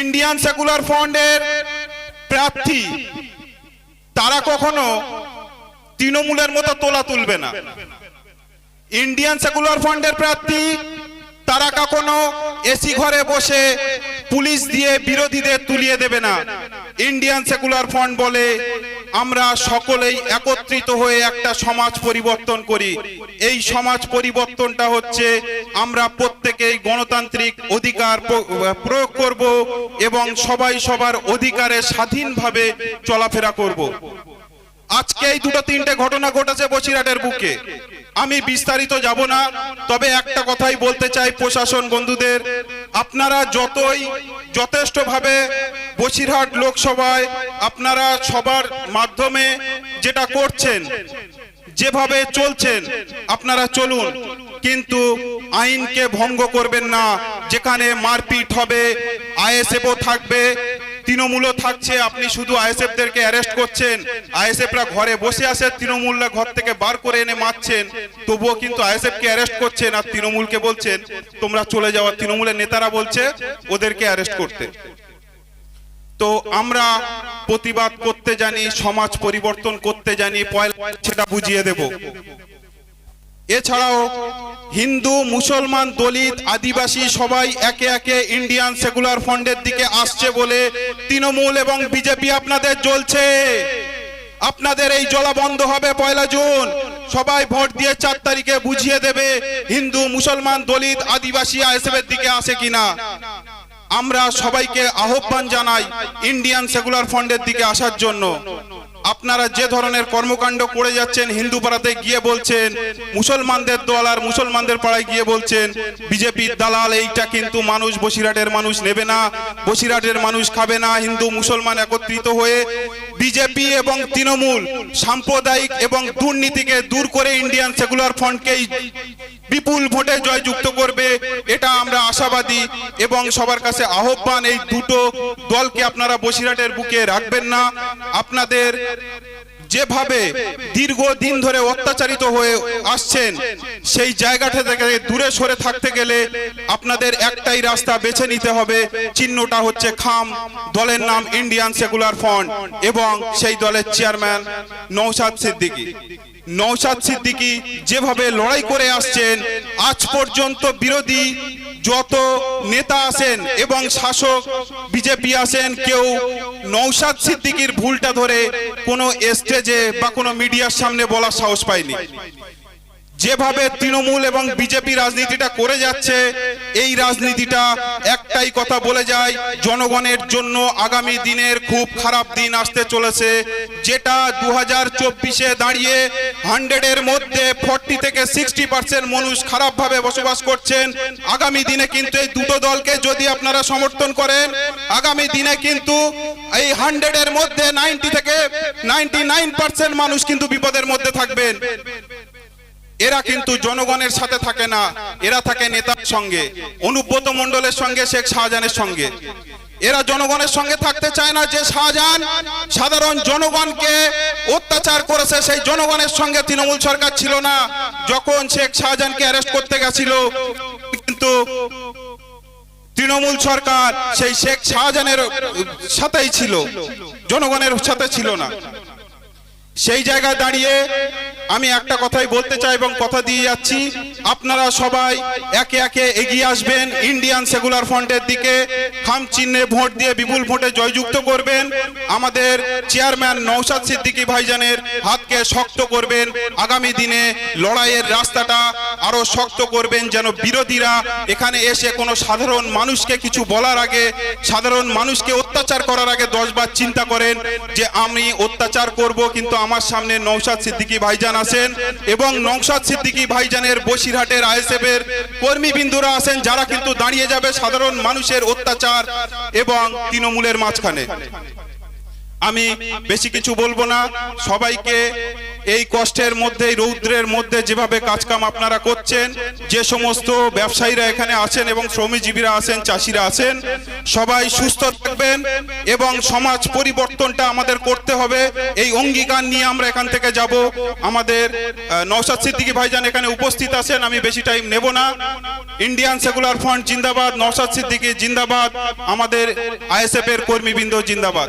Indian secular ফ্রন্টের প্রার্থী, তারা কখনো তৃণমূলের মতো তোলা তুলবে না। ইন্ডিয়ান সেকুলার ফ্রন্টের প্রার্থী, তারা কখনো এসি ঘরে বসে পুলিশ দিয়ে বিরোধীদের তুলিয়ে দেবে না। ইন্ডিয়ান সেকুলার ফ্রন্ট বলে, আমরা সকলেই একত্রিত হয়ে একটা সমাজ পরিবর্তন করি। এই সমাজ পরিবর্তনটা হচ্ছে, আমরা প্রত্যেকেই গণতান্ত্রিক অধিকার প্রয়োগ করব এবং সবাই সবার অধিকারে স্বাধীনভাবে চলাফেরা করব। আজকে এই দুটো তিনটে ঘটনা ঘটেছে বসিরহাটের বুকে। আমি বিস্তারিত যাব না, তবে একটা কথাই বলতে চাই প্রশাসন বন্ধুদের। আপনারা যতই যথেষ্টভাবে বসিরহাট লোকসভায় আপনারা সবার মাধ্যমে যেটা করছেন, যেভাবে চলছেন, আপনারা চলুন। কিন্তু আইনকে ভঙ্গ করবেন না, যেখানে মারপিট হবে, আইএসএফও থাকবে তৃণমূলও থাকছে, আপনি শুধু আইএসএফদেরকে অ্যারেস্ট করছেন। আইএসএফরা ঘরে বসে আছে, তৃণমূলরা ঘর থেকে বার করে এনে মারছেন। তবুও কিন্তু আইএসএফকে অ্যারেস্ট করছেন আর তৃণমূলকে বলছেন, তোমরা চলে যাওয়া তৃণমূলের নেতারা বলছে, ওদেরকে অ্যারেস্ট করতে। তো আমরা প্রতিবাদ করতে জানি, সমাজ পরিবর্তন করতে জানি, পয়লা সেটা বুঝিয়ে দেব। এছাড়াও হিন্দু, মুসলমান, দলিত, আদিবাসী সবাই একে একে ইন্ডিয়ান সেকুলার ফ্রন্টের দিকে আসছে বলে তৃণমূল এবং বিজেপি আপনাদের জ্বলছে। আপনাদের এই জলা বন্ধ হবে পয়লা জুন। সবাই ভোট দিয়ে চার তারিখে বুঝিয়ে দেবে হিন্দু, মুসলমান, দলিত, আদিবাসী আইএসএফ এর দিকে আসে কিনা। আমরা সবাইকে আহ্বান জানাই ইন্ডিয়ান সেকুলার ফ্রন্টের দিকে আসার জন্য। আপনারা যে ধরনের কর্মকাণ্ড করে যাচ্ছেন, হিন্দু পাড়াতে গিয়ে বলছেন, মুসলমানদের দল আর মুসলমানদের পাড়ায় গিয়ে বলছেন, বিজেপির দালাল এইটা কিন্তু মানুষ, বসিরহাটের মানুষ নেবে না, বসিরহাটের মানুষ খাবে না, হিন্দু মুসলমান একত্রিত হয়ে বিজেপি এবং তৃণমূল সাম্প্রদায়িক এবং দুর্নীতিকে দূর করে ইন্ডিয়ান সেকুলার ফ্রন্টকেই বিপুল ভোটে জয়যুক্ত করবে, এটা আমরা আশাবাদী এবং সবার কাছে আহ্বান, এই দুটো দলকে আপনারা বসিরহাটের বুকে রাখবেন না। আপনাদের যেভাবে দীর্ঘদিন ধরে অত্যাচারিত হয়ে আসছেন, সেই জায়গাটা থেকে দূরে সরে থাকতে গেলে আপনাদের একটাই রাস্তা বেছে নিতে হবে। চিহ্নটা হচ্ছে খাম, দলের নাম ইন্ডিয়ান সেকুলার ফ্রন্ট এবং সেই দলের চেয়ারম্যান নৌসাদ সিদ্দিকী। নৌসাদ সিদ্দিকী যেভাবে লড়াই করে আসছেন, আজ পর্যন্ত বিরোধী যত নেতা আছেন এবং শাসক বিজেপি আছেন, কেউ নৌসাদ সিদ্দিকির ভুলটা ধরে কোনো স্টেজে বা কোনো মিডিয়ার সামনে বলার সাহস পায়নি। যেভাবে তৃণমূল এবং বিজেপি রাজনীতিটা করে যাচ্ছে, এই রাজনীতিটা একটাই কথা বলে যায়, জনগণের জন্য আগামী দিনের খুব খারাপ দিন আসতে চলেছে যেটা দু হাজার চব্বিশে দাঁড়িয়ে হান্ড্রেডের মধ্যে ফর্টি থেকে সিক্সটি পার্সেন্ট মানুষ খারাপভাবে বসবাস করছেন। আগামী দিনে কিন্তু এই দুটো দলকে যদি আপনারা সমর্থন করেন, আগামী দিনে কিন্তু এই হান্ড্রেডের মধ্যে নাইনটি থেকে নাইনটি নাইন পার্সেন্ট মানুষ কিন্তু বিপদের মধ্যে থাকবেন। এরা কিন্তু জনগণের সাথে থাকে না, এরা থাকে নেতার সঙ্গে, অনুব্রত মণ্ডলের সঙ্গে, শেখ শাহজাহানের সঙ্গে। এরা জনগণের সঙ্গে থাকতে চায় না যে শাহজাহান সাধারণ জনগণকে অত্যাচার করেছে, সেই জনগণের সঙ্গে তৃণমূল সরকার ছিল না। যখন শেখ শাহজাহানকে অ্যারেস্ট করতে গেছিল, কিন্তু তৃণমূল সরকার সেই শেখ শাহজাহানের সাথেই ছিল, জনগণের সাথে ছিল না। সেই জায়গায় দাঁড়িয়ে আমি একটা কথাই বলতে চাই এবং কথা দিয়ে যাচ্ছি। আপনারা সবাই একে একে এগিয়ে আসবেন। ইন্ডিয়ান সেকুলার ফ্রন্টের দিকে খাম চিহ্নে ভোট দিয়ে বিপুল ভোটে জয়যুক্ত করবেন। আমাদের চেয়ারম্যান নৌসাদ সিদ্দিকী ভাইজানের হাতকে শক্ত করবেন। আগামী দিনে লড়াইয়ের রাস্তাটা আরও শক্ত করবেন যেন বিরোধীরা এখানে এসে কোনো সাধারণ মানুষকে কিছু বলার আগে, সাধারণ মানুষকে অত্যাচার করার আগে দশবার চিন্তা করেন যে আমি অত্যাচার করব, কিন্তু আমার সামনে নৌসাদ সিদ্দিকী ভাইজান আছেন এবং নৌসাদ সিদ্দিকী ভাইজানের বসিরহাটের আইএসএফ এর কর্মীবিন্দুরা আছেন, যারা কিন্তু দাঁড়িয়ে যাবে সাধারণ মানুষের অত্যাচার এবং তৃণমূলের মাঝখানে। আমি বেশি কিছু বলব না। সবাইকে এই কষ্টের মধ্যে রৌদ্রের মধ্যে যেভাবে কাজকাম আপনারা করছেন, যে সমস্ত ব্যবসায়ীরা এখানে আছেন এবং শ্রমজীবীরা আছেন, চাষিরা আছেন, সবাই সুস্থ থাকবেন এবং সমাজ পরিবর্তনটা আমাদের করতে হবে। এই অঙ্গীকার নিয়ে আমরা এখান থেকে যাব। আমাদের নওশাদ সিদ্দিকী ভাইজান এখানে উপস্থিত আছেন, আমি বেশি টাইম নেব না। ইন্ডিয়ান সেকুলার ফ্রন্ট জিন্দাবাদ, নওশাদ সিদ্দিকি জিন্দাবাদ, আমাদের আইএসএফ এর কর্মীবৃন্দ জিন্দাবাদ।